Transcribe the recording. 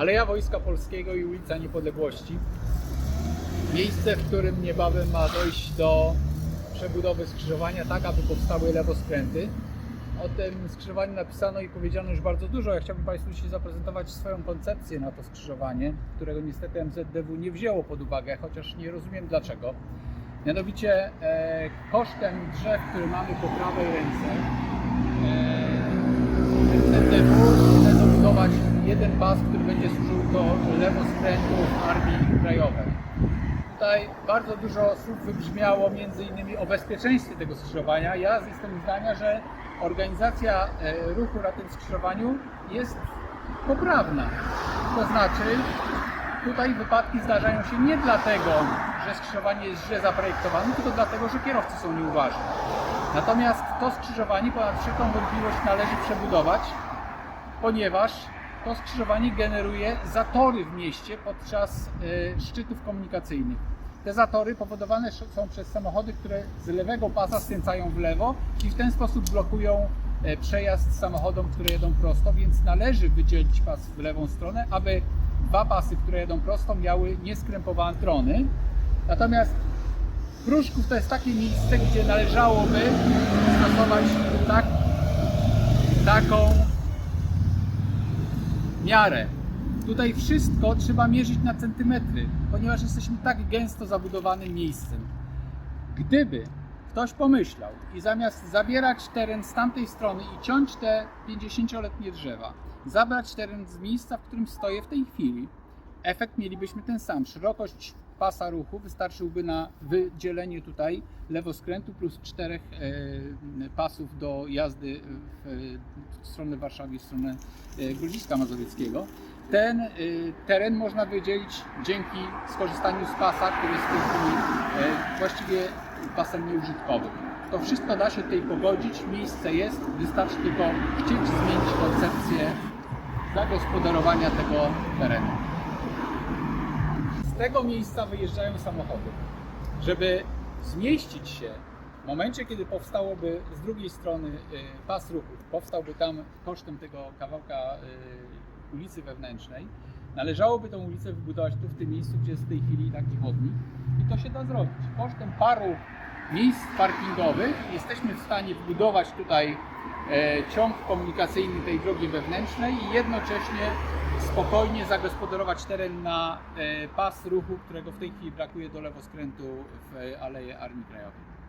Aleja Wojska Polskiego i ulica Niepodległości. Miejsce, w którym niebawem ma dojść do przebudowy skrzyżowania, tak aby powstały lewoskręty. O tym skrzyżowaniu napisano i powiedziano już bardzo dużo. Ja chciałbym Państwu dzisiaj zaprezentować swoją koncepcję na to skrzyżowanie, którego niestety MZDW nie wzięło pod uwagę, chociaż nie rozumiem dlaczego. Mianowicie e, kosztem drzew, które mamy po prawej ręce, e, MZDW chce dobudować jeden pas, który będzie służył do lewoskrętów Armii Krajowej. Tutaj bardzo dużo słów wybrzmiało między innymi o bezpieczeństwie tego skrzyżowania. Ja jestem zdania, że organizacja e, ruchu na tym skrzyżowaniu jest poprawna. To znaczy, tutaj wypadki zdarzają się nie dlatego, że skrzyżowanie jest źle zaprojektowane, tylko dlatego, że kierowcy są nieuważni. Natomiast to skrzyżowanie ponad wszelką wątpliwość należy przebudować, ponieważ to skrzyżowanie generuje zatory w mieście podczas e, szczytów komunikacyjnych. Te zatory powodowane są przez samochody, które z lewego pasa skręcają w lewo i w ten sposób blokują e, przejazd samochodom, które jedą prosto, więc należy wydzielić pas w lewą stronę, aby dwa pasy, które jedą prosto, miały nieskrępowane trony. Natomiast Pruszków to jest takie miejsce, gdzie należałoby stosować tak, taką miarę. Tutaj wszystko trzeba mierzyć na centymetry, ponieważ jesteśmy tak gęsto zabudowanym miejscem. Gdyby ktoś pomyślał i zamiast zabierać teren z tamtej strony i ciąć te 50-letnie drzewa, zabrać teren z miejsca, w którym stoję w tej chwili, efekt mielibyśmy ten sam. Szerokość pasa ruchu wystarczyłby na wydzielenie tutaj lewoskrętu plus czterech e, pasów do jazdy w, stronę Warszawy w stronę e, Grodziska Mazowieckiego. Ten e, teren można wydzielić dzięki skorzystaniu z pasa, który jest w tej chwili e, właściwie pasem nieużytkowym. To wszystko da się tutaj pogodzić, miejsce jest, wystarczy tylko chcieć zmienić koncepcję zagospodarowania tego terenu. Z tego miejsca wyjeżdżają samochody. Żeby zmieścić się w momencie, kiedy powstałoby z drugiej strony y, pas ruchu, powstałby tam kosztem tego kawałka y, ulicy wewnętrznej, należałoby tą ulicę wybudować tu w tym miejscu, gdzie jest w tej chwili taki chodnik i to się da zrobić. Kosztem paru miejsc parkingowych jesteśmy w stanie wbudować tutaj e, ciąg komunikacyjny tej drogi wewnętrznej i jednocześnie spokojnie zagospodarować teren na e, pas ruchu, którego w tej chwili brakuje do lewoskrętu w Aleję Armii Krajowej.